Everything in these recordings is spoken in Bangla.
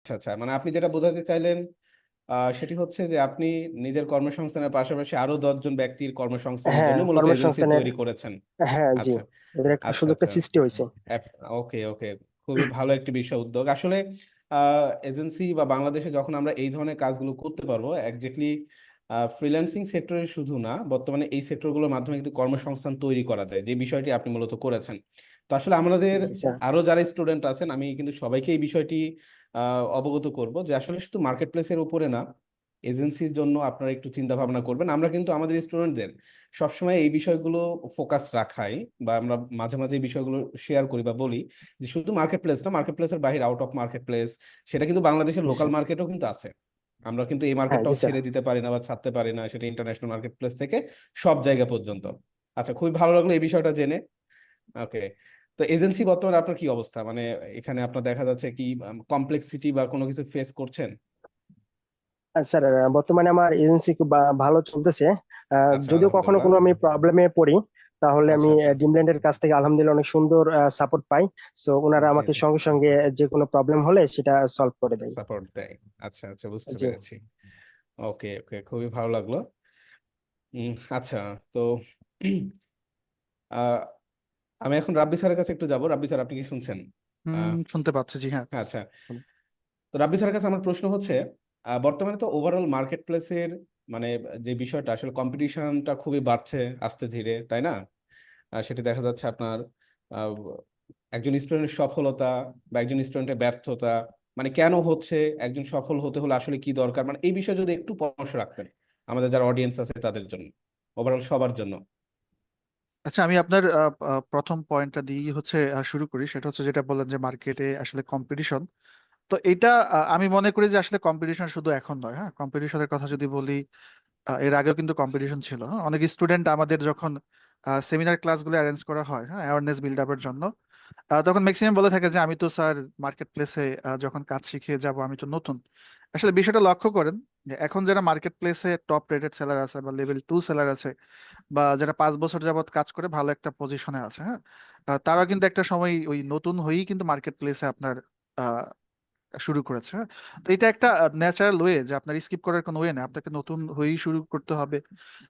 আচ্ছা আচ্ছা। মানে আপনি যেটা বোঝাতে চাইলেন আহ, সেটি হচ্ছে যে আপনি নিজের কর্মসংস্থানের পাশাপাশি আরও দশজন ব্যক্তির কর্মসংস্থানের হ্যাঁ জন্য মূলত এজেন্সি কর্মসংস্থানের তৈরি করেছেন। হ্যাঁ জি। আচ্ছা। এদের একটা আচ্ছা সুযোগটা আচ্ছা। সৃষ্টি ওকে ওকে। খুবই ভালো একটি বিষয় উদ্যোগ। আসলে এজেন্সি বা বাংলাদেশে যখন আমরা এই ধরনের কাজগুলো করতে পারব একজাক্টলি ফ্রিল্যান্সিং সেক্টরে শুধু না বর্তমানে এই সেক্টরগুলোর মাধ্যমে কিন্তু কর্মসংস্থান তৈরি করা যায় যে বিষয়টি আপনি মূলত করেছেন। তো আসলে আমাদের আরও যারা স্টুডেন্ট আছেন আমি কিন্তু সবাইকে এই বিষয়টি অবগত করব যে আসলে শুধু মার্কেট প্লেসের উপরে না এজেন্সির জন্য আপনারা একটু চিন্তা ভাবনা করবেন। আমরা কিন্তু আমাদের স্টুডেন্টদের সবসময় এই বিষয়গুলো ফোকাস রাখাই বা আমরা মাঝে মাঝে এই বিষয়গুলো শেয়ার করি বা বলি যে শুধু মার্কেট প্লেস না মার্কেট প্লেসের বাইরে আউট অফ মার্কেট প্লেস সেটা কিন্তু বাংলাদেশের লোকাল মার্কেটও কিন্তু আছে। আমরা কিন্তু এই হ্যাঁ মার্কেটটাও ছেড়ে দিতে পারি না বা ছাড়তে পারি না সেটা ইন্টারন্যাশনাল মার্কেট প্লেস থেকে সব জায়গা পর্যন্ত। আচ্ছা খুবই ভালো লাগল এই বিষয়টা জেনে। ওকে তো এজেন্সি বর্তমানে আপনার কি অবস্থা? মানে এখানে আপনার দেখা যাচ্ছে কি কমপ্লেক্সিটি বা কোনো কিছু ফেস করছেন? আর স্যার বর্তমানে আমার এজেন্সি খুব ভালো চলতেছে। আচ্ছা যদিও কখনো কোনো আমি প্রবলেমে পড়ি তাহলে আমি আচ্ছা আচ্ছা। ডিমল্যান্ডের কাছ থেকে আলহামদুলিল্লাহ অনেক সুন্দর সাপোর্ট পাই। সো ওনারা আমাকে সঙ্গে সঙ্গে যে কোনো প্রবলেম হলে সেটা সলভ করে দেয়। সাপোর্ট দেয়। আচ্ছা আচ্ছা বুঝতে পেরেছি। ওকে ওকে খুবই ভালো লাগল। আচ্ছা তো আমি এখন রাব্বি স্যারের কাছে একটু যাব। রাব্বি স্যার আপনি কি শুনছেন? শুনতে পাচ্ছি জি হ্যাঁ। আচ্ছা। তো রাব্বি স্যারের কাছে আমার প্রশ্ন হচ্ছে বর্তমানে তো ওভারঅল মার্কেট প্লেসের মানে যে বিষয়টা আসলে কম্পিটিশনটা খুবই বাড়ছে আস্তে ধীরে তাই না? আর সেটি দেখা যাচ্ছে আপনার একজন স্টুডেন্টের সফলতা বা একজন স্টুডেন্টের ব্যর্থতা মানে কেন হচ্ছে একজন সফল হতে হলে আসলে কি দরকার? মানে এই বিষয়ে যদি একটু পরামর্শ রাখবেন আমাদের যারা অডিয়েন্স আছে তাদের জন্য ওভারঅল সবার জন্য। আচ্ছা আমি আপনার প্রথম পয়েন্টটা দিয়ে হচ্ছে শুরু করি। সেটা হচ্ছে যেটা বললেন যে মার্কেটে আসলে কম্পিটিশন তো এটা আমি মনে করি যে আসলে কম্পিটিশন শুধু এখন নয় হ্যাঁ? কম্পিটিশনের কথা যদি বলি এর আগেও কিন্তু কম্পিটিশন ছিল হ্যাঁ? অনেক স্টুডেন্ট আমাদের যখন সেমিনার ক্লাসগুলো অ্যারেঞ্জ করা হয় হ্যাঁ? অ্যাওয়ারনেস বিল্ড আপের জন্য তখন ম্যাক্সিমাম বলে থাকে যে, আমি তো স্যার মার্কেট প্লেসে যখন কাজ শিখে যাব, আমি তো নতুন। আসলে বিষয়টা লক্ষ্য করেন যে এখন যারা মার্কেট প্লেসে টপ রেটেড সেলার আছে বা লেভেল টু সেলার আছে বা যারা পাঁচ বছর যাবত কাজ করে ভালো একটা পজিশনে আছে হ্যাঁ? তারা কিন্তু একটা সময় ওই নতুন হয়েই কিন্তু মার্কেট প্লেসে আপনার শুরু করেছে হ্যাঁ? তো এটা একটা ন্যাচারাল ওয়ে যে আপনার স্কিপ করার কোনো ওয়ে না আপনাকে নতুন হয়েই শুরু করতে হবে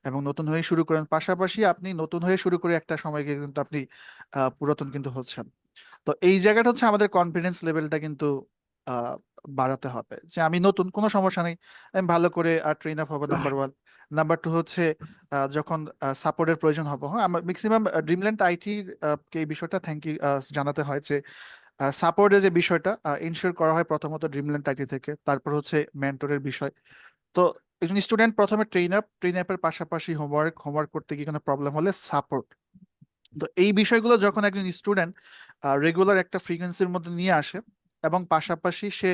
এবং নতুন হয়ে শুরু করেন। পাশাপাশি আপনি নতুন হয়ে শুরু করে একটা সময় কিন্তু আপনি পুরাতন কিন্তু হচ্ছেন। তো এই জায়গাটা হচ্ছে আমাদের কনফিডেন্স লেভেলটা কিন্তু বাড়াতে হবে। যে আমি নতুন, কোনো সমস্যা নেই। আমি ভালো করে ট্রেন আপ হব নাম্বার ওয়ান নাম্বার টু হচ্ছে যখন সাপোর্টের প্রয়োজন হবে হ্যাঁ? আমার ম্যাক্সিমাম ড্রিমল্যান্ড আইটি এই বিষয়টা থ্যাংক ইউ জানাতে হয় যে সাপোর্টের যে বিষয়টা ইনশিওর করা হয় প্রথমত ড্রিমল্যান্ড আইটি থেকে, তারপর হচ্ছে মেন্টরের বিষয়। তো একজন স্টুডেন্ট প্রথমে ট্রেন আপ ট্রেন আপের পাশাপাশি হোমওয়ার্ক হোমওয়ার্ক করতে গিয়ে কোনো প্রবলেম হলে সাপোর্ট তো এই বিষয়গুলো যখন একজন স্টুডেন্ট রেগুলার একটা ফ্রিকোয়েন্সির মধ্যে নিয়ে আসে এবং পাশাপাশি সে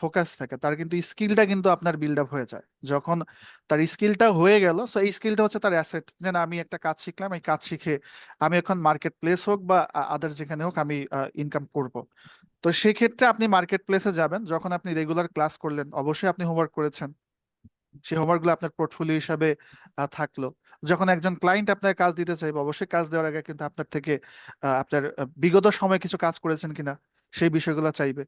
ফোকাস থাকে। তার কিন্তু স্কিলটা কিন্তু আপনার বিল্ড আপ হয়ে যায়। যখন তার স্কিলটা হয়ে গেল সো এই স্কিলটা হচ্ছে তার অ্যাসেট যে না আমি একটা কাজ শিখলাম, এই কাজ শিখে আমি এখন মার্কেট প্লেস হোক বা আদার যেখানে হোক আমি ইনকাম করব। তো সেক্ষেত্রে আপনি মার্কেট প্লেসে যাবেন। যখন আপনি রেগুলার ক্লাস করলেন, অবশ্যই আপনি হোমওয়ার্ক করেছেন। সেই হোমওয়ার্কগুলো আপনার পোর্টফোলিও হিসাবে থাকল। যখন একজন ক্লায়েন্ট আপনার কাজ দিতে চাইবে, অবশ্যই কাজ দেওয়ার আগে কিন্তু আপনার থেকে আপনার বিগত সময়ে কিছু কাজ করেছেন কিনা সেই বিষয়গুলো চাইবে।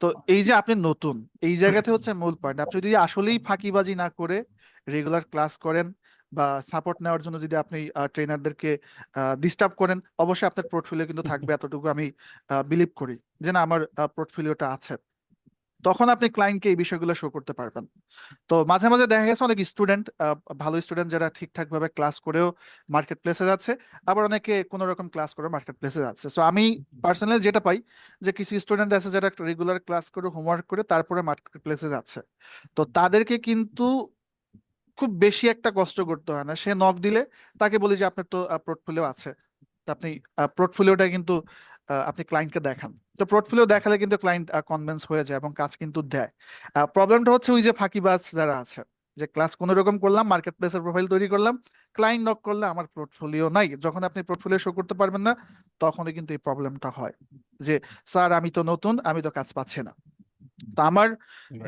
তো এই যে আপনি নতুন এই জায়গাতে হচ্ছে মূল পয়েন্ট আপনি যদি আসলেই ফাঁকিবাজি না করে রেগুলার ক্লাস করেন বা সাপোর্ট নেওয়ার জন্য যদি আপনি ট্রেনারদেরকে ডিস্টার্ব করেন অবশ্যই আপনার পোর্টফোলিও কিন্তু থাকবে এতটুকু আমি বিলিভ করি যে না আমার পোর্টফোলিওটা আছে। তখন আপনি ক্লায়েন্টকে এই বিষয়গুলো শো করতে পারবেন। তো মাঝে মাঝে দেখা গেছে অনেক স্টুডেন্ট ভালো স্টুডেন্ট যারা ঠিকঠাক ভাবে ক্লাস করেও মার্কেট প্লেসে যাচ্ছে আবার অনেকে কোনো রকম ক্লাস করে মার্কেট প্লেসে যাচ্ছে। সো আমি পার্সোনালি যেটা পাই যে কিছু স্টুডেন্ট আছে যারা রেগুলার ক্লাস করে হোমওয়ার্ক করে তারপরে মার্কেট প্লেসে যাচ্ছে। তো তাদেরকে কিন্তু খুব বেশি একটা কষ্ট করতে হয় না। সে নক দিলে তাকে বলি যে আপনার তো পোর্টফোলিও আছে। আপনি পোর্টফোলিওটা কিন্তু আপনি ক্লায়েন্টকে দেখান। তো পোর্টফোলিও দেখালে কিন্তু ক্লায়েন্ট কনভিন্স হয়ে যায় এবং কাজ কিন্তু দেয়। প্রবলেমটা হচ্ছে ওই যে ফাঁকিবাজ যারা আছে যে ক্লাস কোনো রকম করলাম মার্কেট প্লেসের প্রোফাইল তৈরি করলাম ক্লায়েন্ট নক করলে আমার পোর্টফোলিও নাই। যখন আপনি পোর্টফোলিও শো করতে পারবেন না তখনই কিন্তু এই প্রবলেমটা হয় যে স্যার আমি তো নতুন আমি তো কাজ পাচ্ছি না। তো আমার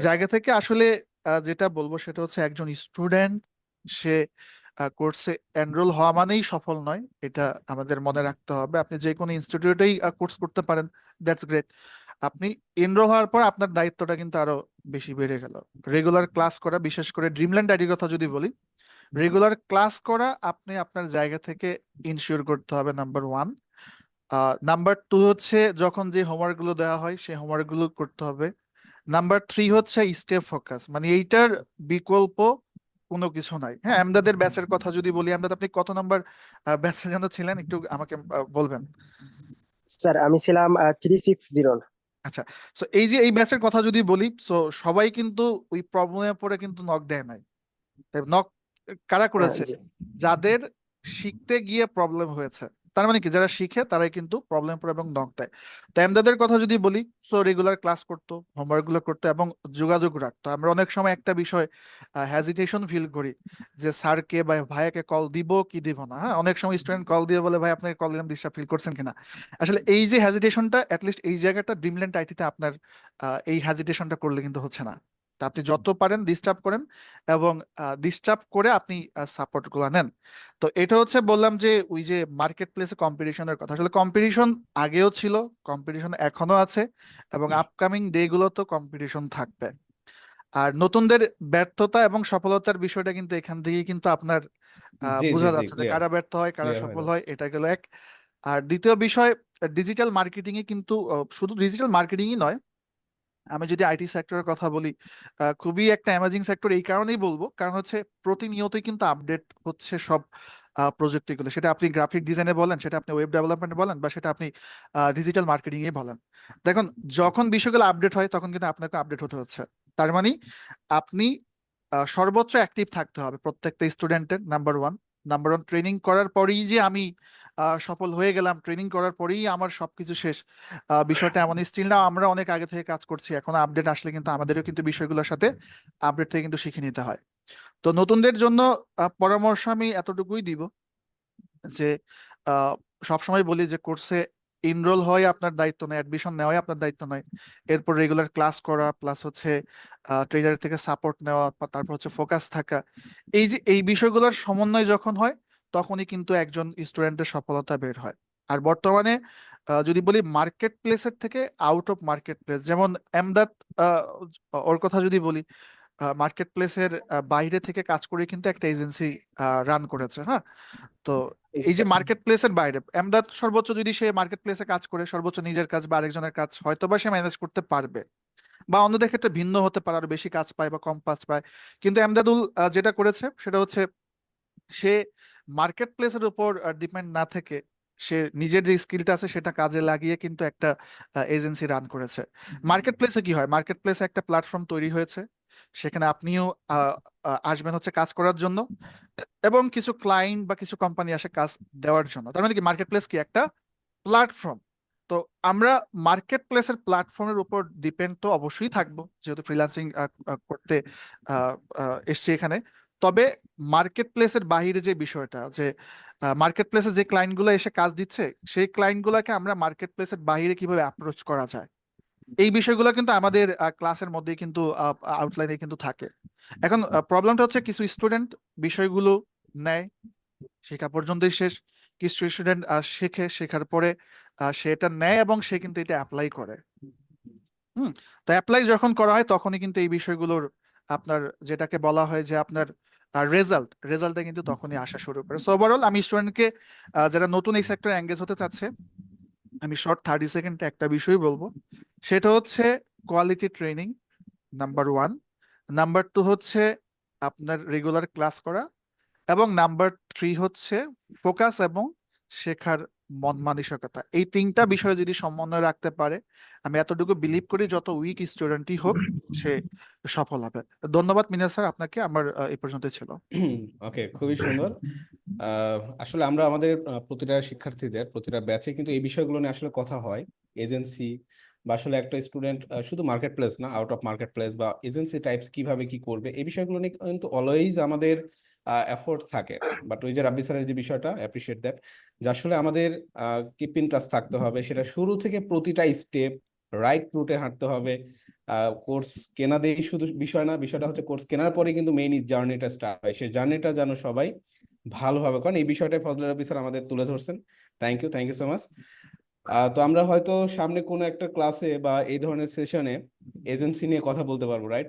জায়গা থেকে আসলে যেটা বলব সেটা হচ্ছে একজন স্টুডেন্ট সে কোর্সে এনরোল হওয়া মানেই সফল নয়। এটা আমাদের মনে রাখতে হবে। আপনি যে কোনো ইনস্টিটিউটেই কোর্স করতে পারেন। দ্যাটস গ্রেট আপনি এনরোল হওয়ার পর আপনার দায়িত্বটা কিন্তু আরও বেশি বেড়ে গেল। রেগুলার ক্লাস করা বিশেষ করে ড্রিমল্যান্ড আইডির কথা যদি বলি রেগুলার ক্লাস করা আপনি আপনার জায়গা থেকে ইনশিওর করতে হবে নাম্বার ওয়ান নাম্বার টু হচ্ছে যখন যে হোমওয়ার্কগুলো দেওয়া হয় সেই হোমওয়ার্কগুলো করতে হবে। নাম্বার থ্রি হচ্ছে স্টেপ ফোকাস মানে এইটার বিকল্প কোনো কিছু নাই। হ্যাঁ আমদাদের ব্যাচের কথা যদি বলি আমদাদ আপনি কত নাম্বার ব্যাচে যেন ছিলেন একটু আমাকে বলবেন? স্যার আমি ছিলাম থ্রি সিক্স জিরো সো এই যে এই ব্যাচের কথা যদি বলি সো সবাই কিন্তু ওই প্রবলেমে পড়ে কিন্তু নক দেয় নাই। নক কারা করেছে? যাদের শিখতে গিয়ে প্রবলেম হয়েছে। তার মানে কি? যারা শিখে তারাই কিন্তু প্রবলেম পড়ে এবং নক দেয়। তো এমদাদের কথা যদি বলি সো রেগুলার ক্লাস করতো হোমওয়ার্কগুলো করতো এবং যোগাযোগ রাখতো। আমরা অনেক সময় একটা বিষয় হ্যাজিটেশন ফিল করি যে স্যারকে বা ভাইয়াকে কল দিব কি দিব না? হ্যাঁ? অনেক সময় স্টুডেন্ট কল দিয়ে বলে, ভাই, আপনাকে কল দিলাম ডিস্টার্ব ফিল করছেন কিনা? আসলে এই যে হ্যাজিটেশনটা অ্যাটলিস্ট এই জায়গাটা ড্রিমল্যান্ড আইটিতে আপনার এই হ্যাজিটেশনটা করলে কিন্তু হচ্ছে না। তা আপনি যত পারেন ডিস্টার্ব করেন এবং ডিস্টার্ব করে আপনি সাপোর্টগুলো নেন। তো এটা হচ্ছে বললাম যে ওই যে মার্কেট প্লেসে কম্পিটিশনের কথা। আসলে কম্পিটিশন আগেও ছিল কম্পিটিশন এখনও আছে এবং আপকামিং ডে গুলো তো কম্পিটিশন থাকবে। আর নতুনদের ব্যর্থতা এবং সফলতার বিষয়টা কিন্তু এখান থেকেই কিন্তু আপনার বোঝা যাচ্ছে যে কারা ব্যর্থ হয় কারা সফল হয় এটা গেল এক। আর দ্বিতীয় বিষয় ডিজিটাল মার্কেটিং এ কিন্তু শুধু ডিজিটাল মার্কেটিংই নয় আমি যদি আইটি সেক্টরের কথা বলি খুবই একটা অ্যামেজিং সেক্টর এই কারণেই বলব। কারণ হচ্ছে প্রতিনিয়তই কিন্তু আপডেট হচ্ছে সব প্রযুক্তিগুলো সেটা আপনি গ্রাফিক ডিজাইনে বলেন, সেটা আপনি ওয়েব ডেভেলপমেন্টে বলেন, বা সেটা আপনি ডিজিটাল মার্কেটিং এ বলেন। দেখুন, যখন বিষয়গুলো আপডেট হয়, তখন কিন্তু আপনাকে আপডেট হতে হচ্ছে। তার মানে আপনি সর্বোচ্চ অ্যাক্টিভ থাকতে হবে প্রত্যেকটা স্টুডেন্টের number one number one training করার পরেই যে আমি সফল হয়ে গেলাম। ট্রেনিং করার পরেই আমার সবকিছু শেষ। বিষয়টা এমন স্টিল না, আমরা অনেক আগে থেকে কাজ করছি। এখন আপডেট আসলে কিন্তু আমাদেরও কিন্তু বিষয়গুলোর সাথে আপডেট থেকে কিন্তু শিখে নিতে হয়। তো নতুনদের জন্য পরামর্শ আমি এতটুকুই দিব যে সবসময় বলি যে কোর্সে ইনরোল হয় আপনার দায়িত্ব নয় অ্যাডমিশন নেওয়াই আপনার দায়িত্ব নয়। এরপর রেগুলার ক্লাস করা প্লাস হচ্ছে ট্রেনার থেকে সাপোর্ট নেওয়া, তারপর হচ্ছে ফোকাস থাকা। এই যে, এই বিষয়গুলোর সমন্বয় যখন হয় তখনই কিন্তু একজন স্টুডেন্টের সফলতা বের হয়। আর বর্তমানে যদি বলি মার্কেট প্লেসের থেকে আউট অফ মার্কেট প্লেস যেমন এমদাদ ওর কথা যদি বলি মার্কেট প্লেসের বাইরে থেকে কাজ করে কিন্তু একটা এজেন্সি রান করেছে হ্যাঁ? তো এই যে মার্কেট প্লেসের বাইরে এমদাদ সর্বোচ্চ যদি সে মার্কেট প্লেসে কাজ করে সর্বোচ্চ নিজের কাজ বা আরেকজনের কাজ হয়তো বা সে ম্যানেজ করতে পারবে বা অন্যদের ক্ষেত্রে ভিন্ন হতে পারে আর বেশি কাজ পায় বা কম কাজ পায়। কিন্তু এমদাদুল যেটা করেছে সেটা হচ্ছে সে মার্কেট প্লেসের উপর ডিপেন্ড না থেকে সে নিজের যে স্কিলটা আছে সেটা কাজে লাগিয়ে কিন্তু একটা এজেন্সি রান করেছে। মার্কেট প্লেসে কি হয়? মার্কেট প্লেসে একটা প্ল্যাটফর্ম তৈরি হয়েছে। সেখানে আপনিও আসবেন হচ্ছে কাজ করার জন্য এবং কিছু ক্লায়েন্ট বা কিছু কোম্পানি আসে কাজ দেওয়ার জন্য। তার মানে কি? মার্কেট প্লেস কি? একটা প্ল্যাটফর্ম তো আমরা মার্কেট প্লেসের প্ল্যাটফর্মের উপর ডিপেন্ড তো অবশ্যই থাকব। যেহেতু ফ্রিল্যান্সিং করতে এসছি এখানে। তবে মার্কেট প্লেসের বাহিরে যে বিষয়টা, যে মার্কেট প্লেসে যে ক্লায়েন্টগুলো এসে কাজ দিচ্ছে, সেই ক্লায়েন্টগুলোকে আমরা মার্কেট প্লেসের বাহিরে কীভাবে অ্যাপ্রোচ করা যায়? এই বিষয়গুলো কিন্তু আমাদের ক্লাসের মধ্যেই কিন্তু আউটলাইনে কিন্তু থাকে। এখন প্রবলেমটা হচ্ছে কিছু স্টুডেন্ট বিষয়গুলো নেয়, শেখা পর্যন্তই শেষ। কিছু স্টুডেন্ট শেখে, শেখার পরে সে এটা নেয় এবং সে কিন্তু এটা অ্যাপ্লাই করে। হুম, তো অ্যাপ্লাই যখন করা হয়, তখনই কিন্তু এই বিষয়গুলোর আপনার, যেটাকে বলা হয় যে আপনার রেজাল্ট রেজাল্টে কিন্তু তখনই আসা শুরু করে। সো ওভারঅল আমি স্টুডেন্টকে যারা নতুন এই সেক্টরে এঙ্গেজ হতে চাচ্ছে, আমি শর্ট থার্টি সেকেন্ডে একটা বিষয় বলব। সেটা হচ্ছে quality training number one number two হচ্ছে আপনার রেগুলার ক্লাস করা। এবং নাম্বার থ্রি হচ্ছে ফোকাস এবং শেখার মন মানসিকতা। এই তিনটা বিষয় যদি সমন্বয় রাখতে পারে আমি এতটুকু বিলিভ করি যত উইক স্টুডেন্টই হোক সে সফল হবে। ধন্যবাদ মিনা স্যার আপনাকে আমার এই পর্যন্ত ছিল। ওকে খুবই সুন্দর। আসলে আমরা আমাদের প্রতিটা শিক্ষার্থীদের প্রতিটা ব্যাচে কিন্তু এই বিষয়গুলো নিয়ে আসলে কথা হয়। এজেন্সি বা আসলে একটা স্টুডেন্ট শুধু মার্কেট প্লেস না আউট অফ মার্কেট প্লেস বা এজেন্সি টাইপস কীভাবে কি করবে এই বিষয়গুলো নিয়ে কিন্তু অলওয়েজ আমাদের এফোর্ট থাকে। বাট ওই যে রাব্বি স্যারের যে বিষয়টা অ্যাপ্রিসিয়েট দ্যাট যে আসলে আমাদের কিপ ইন টাচ থাকতে হবে। সেটা শুরু থেকে প্রতিটা স্টেপ রাইট রুটে হাঁটতে হবে। কোর্স কেনা দিয়েই শুধু বিষয় না, বিষয়টা হচ্ছে কোর্স কেনার পরে কিন্তু মেইন জার্নিটা স্টার্ট হয়। সেই জার্নিটা যেন সবাই ভালোভাবে কারণ এই বিষয়টাই ফজলে রব্বি স্যার আমাদের তুলে ধরছেন। Thank you thank you so much তো আমরা হয়তো সামনে কোনো একটা ক্লাসে বা এই ধরনের সেশনে এজেন্সি নিয়ে কথা বলতে পারব রাইট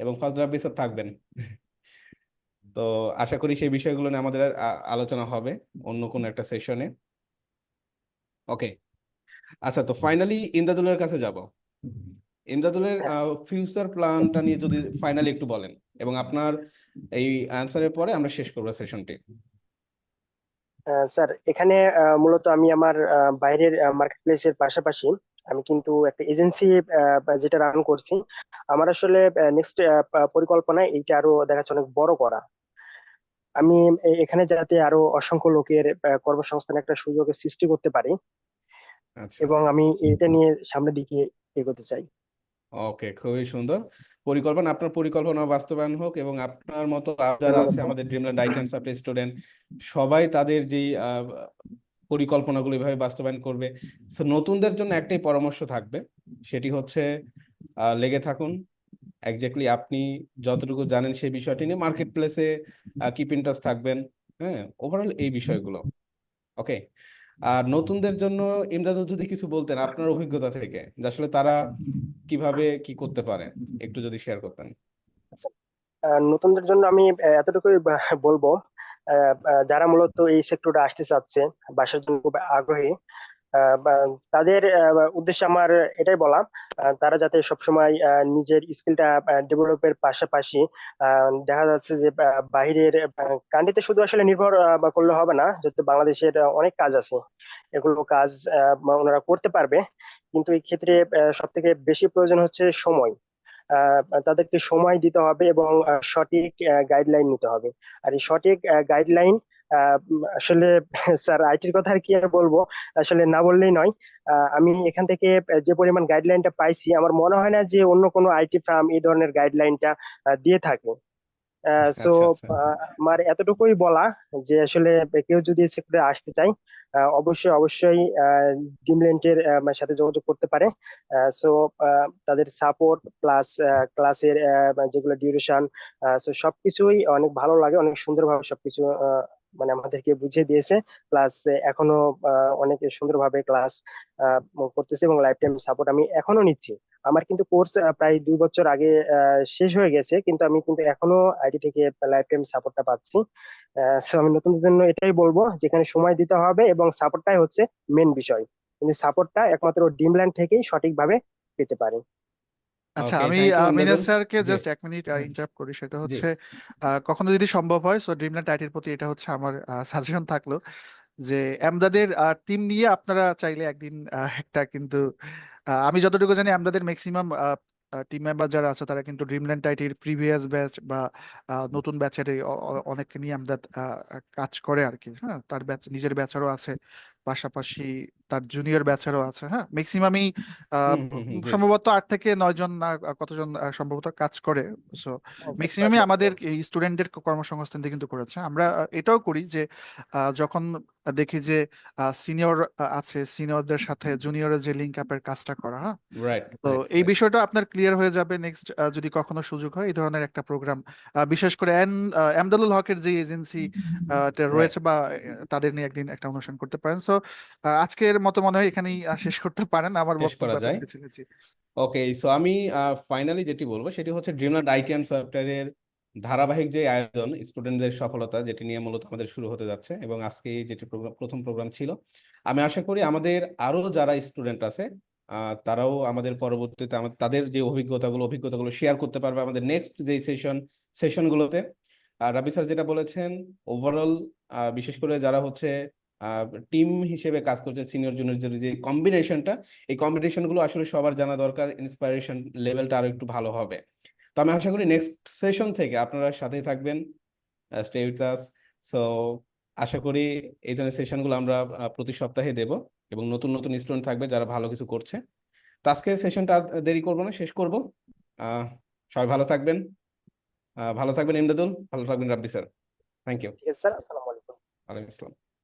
এবং ফাজল রাব্বি স্যার থাকবেন। তো আশা করি সেই বিষয়গুলো নিয়ে আমাদের আলোচনা হবে অন্য কোনো একটা সেশনে ওকে আচ্ছা তো ফাইনালি ইমদাদুলের কাছে যাব। ইমদাদুলের ফিউচার প্ল্যানটা নিয়ে যদি ফাইনালি একটু বলেন, এবং আপনার এই অ্যান্সারের পরে আমরা শেষ করব সেশনটি স্যার এখানে মূলত আমি আমার বাইরের মার্কেট প্লেসের পাশাপাশি আমি কিন্তু একটা এজেন্সি যেটা রান করছি, আমার আসলে নেক্সট পরিকল্পনা এইটা আরও দেখা যাচ্ছে অনেক বড় করা। আমি এখানে যাতে আরও অসংখ্য লোকের আহ, কর্মসংস্থানের একটা সুযোগের সৃষ্টি করতে পারি আচ্ছা। এবং আমি এটা নিয়ে সামনের দিকে এগোতে চাই। ওকে খুবই সুন্দর। পরিকল্পনা আপনার পরিকল্পনা বাস্তবায়ন হোক এবং আপনার মতো যারা আছে আমাদের ড্রিমল্যান্ড আইটেন সাপ্লাই স্টুডেন্ট সবাই তাদের যেই পরিকল্পনাগুলো এভাবে বাস্তবায়ন করবে। সো নতুনদের জন্য একটাই পরামর্শ থাকবে সেটি হচ্ছে লেগে থাকুন একজাক্টলি আপনি যতটুকু জানেন সেই বিষয়টি নিয়ে মার্কেট প্লেসে কিপ ইন্টারেস্ট থাকবেন হ্যাঁ? ওভারঅল এই বিষয়গুলো ওকে আর নতুনদের জন্য ইমদাদুল যদি কিছু বলতেন আপনার অভিজ্ঞতা থেকে যে আসলে তারা কীভাবে কি করতে পারে একটু যদি শেয়ার করতেন। আহ, নতুনদের জন্য আমি এতটুকুই বলব যারা মূলত এই সেক্টরে আসতে চাচ্ছে বাসার জন্য খুব আগ্রহী তাদের উদ্দেশ্যে আমার এটাই বলা তারা যাতে সবসময় নিজের স্কিলটা ডেভেলপের পাশাপাশি দেখা যাচ্ছে যে বাহিরের কান্ট্রিতে শুধু আসলে নির্ভর করলে হবে না, যেহেতু বাংলাদেশের অনেক কাজ আছে। এগুলো কাজ ওনারা করতে পারবে, কিন্তু এই ক্ষেত্রে সব থেকে বেশি প্রয়োজন হচ্ছে সময়। তাদেরকে সময় দিতে হবে এবং সঠিক গাইডলাইন নিতে হবে। আর এই সঠিক গাইডলাইন আসলে স্যার আইটির কথা আর কি আর বলব? আসলে না বললেই নয়। আমি এখান থেকে যে পরিমাণ গাইডলাইনটা পাইছি আমার মনে হয় না যে অন্য কোনো আইটি ফার্ম এই ধরনের গাইডলাইনটা দিয়ে থাকে। সো আচ্ছা আচ্ছা আমার এতটুকুই বলা যে আসলে কেউ যদি সেক্টরে আসতে চায় অবশ্যই অবশ্যই ডিমল্যান্ডের সাথে যোগাযোগ করতে পারে। সো তাদের সাপোর্ট প্লাস ক্লাসের যেগুলো ডিউরেশন সো সবকিছুই অনেক ভালো লাগে অনেক সুন্দরভাবে সবকিছু আহ, মানে আমাদেরকে বুঝিয়ে দিয়েছে। প্লাস এখনও অনেক সুন্দরভাবে ক্লাস করতেছে এবং লাইফ টাইম সাপোর্ট আমি এখনও নিচ্ছি। আমার কিন্তু কোর্স প্রায় দুই বছর আগে শেষ হয়ে গেছে। কিন্তু আমি কিন্তু এখনও আইটি থেকে লাইফ টাইম সাপোর্টটা পাচ্ছি। আমি নতুনদের জন্য এটাই বলব, যেখানে সময় দিতে হবে এবং সাপোর্টটাই হচ্ছে মেন বিষয়। কিন্তু সাপোর্টটা একমাত্র ডিমল্যান্ড থেকেই সঠিকভাবে পেতে পারে। আচ্ছা ওকে আমি থ্যাংক ইউ আহ, মিনাজ ইমদাদুল স্যারকে জি। জাস্ট এক মিনিট হুম, ইন্টারাপ্ট করি। সেটা জি। হচ্ছে আহ, কখনো যদি সম্ভব হয় সো ড্রিমল্যান্ড টাইটের প্রতি এটা হচ্ছে আমার সাজেশন থাকল যে এমদাদের টিম নিয়ে আপনারা চাইলে একদিন আহ, একটা কিন্তু আহ, আমি যতটুকু জানি এমদাদের ম্যাক্সিমাম টিম মেম্বার যারা আছে তারা কিন্তু ড্রিমল্যান্ড টাইটের প্রিভিয়াস ব্যাচ বা আহ, নতুন ব্যাচের অনেককে নিয়ে আমদাদ আহ, কাজ করে আর কি হ্যাঁ? তার ব্যাচ নিজের ব্যাচেরও আছে। পাশাপাশি তার জুনিয়র ব্যাচেরও আছে হ্যাঁ? ম্যাক্সিমামই সম্ভবত আট থেকে নয় জন না কতজন সম্ভবত কাজ করে। সো ম্যাক্সিমামই আমাদের স্টুডেন্টদের কর্মসংস্থান দিয়ে কিন্তু করেছে। আমরা এটাও করি যে যখন দেখি যে সিনিয়র আছে সিনিয়রদের সাথে জুনিয়রের যে লিঙ্ক আপের কাজটা করা হ্যাঁ? তো এই বিষয়টা আপনার ক্লিয়ার হয়ে যাবে নেক্সট যদি কখনো সুযোগ হয় এই ধরনের একটা প্রোগ্রাম বিশেষ করে এন আহ, এমদাদুল হকের যে এজেন্সি রয়েছে বা তাদের নিয়ে একদিন একটা অনুষ্ঠান করতে পারেন। সো আজকের মতো মনে হয় এখানেই শেষ করতে পারেন। আমার শেষ বক্তব্য করা যায়। ওকে সো আমি ফাইনালি যেটি বলব সেটি হচ্ছে ড্রিমল্যান্ড আইটি অ্যান্ড সফটওয়্যারের ধারাবাহিক যে আয়োজন স্টুডেন্টদের সফলতা যেটি নিয়ে মূলত আমাদের শুরু হতে যাচ্ছে এবং আজকে যেটি প্রোগ্রাম প্রথম প্রোগ্রাম ছিল আমি আশা করি আমাদের আরও যারা স্টুডেন্ট আছে আহ, তারাও আমাদের পরবর্তীতে আমাদের তাদের যে অভিজ্ঞতাগুলো অভিজ্ঞতাগুলো শেয়ার করতে পারবে আমাদের নেক্সট যে সেশন সেশনগুলোতে আর রাবি স্যার যেটা বলেছেন ওভারঅল বিশেষ করে যারা হচ্ছে টিম হিসেবে কাজ করছে সিনিয়র জুনিয়রদের যে কম্বিনেশনটা এই কম্বিনেশনগুলো আসলে সবার জানা দরকার ইন্সপিরেশন লেভেলটা আরও একটু ভালো হবে। তো আমি আশা করি নেক্সট সেশন থেকে আপনারা সাথেই থাকবেন স্টে উইথ আস সো আশা করি এই ধরনের সেশনগুলো আমরা প্রতি সপ্তাহে দেব এবং নতুন নতুন স্টুডেন্ট থাকবে যারা ভালো কিছু করছে। তো আজকের সেশনটা দেরি করব না শেষ করব। আহ সবাই ভালো থাকবেন। ভালো থাকবেন ইমদাদুল ভালো থাকবেন Rabbi sir thank you sir আসসালামু আলাইকুম। আসসালাম।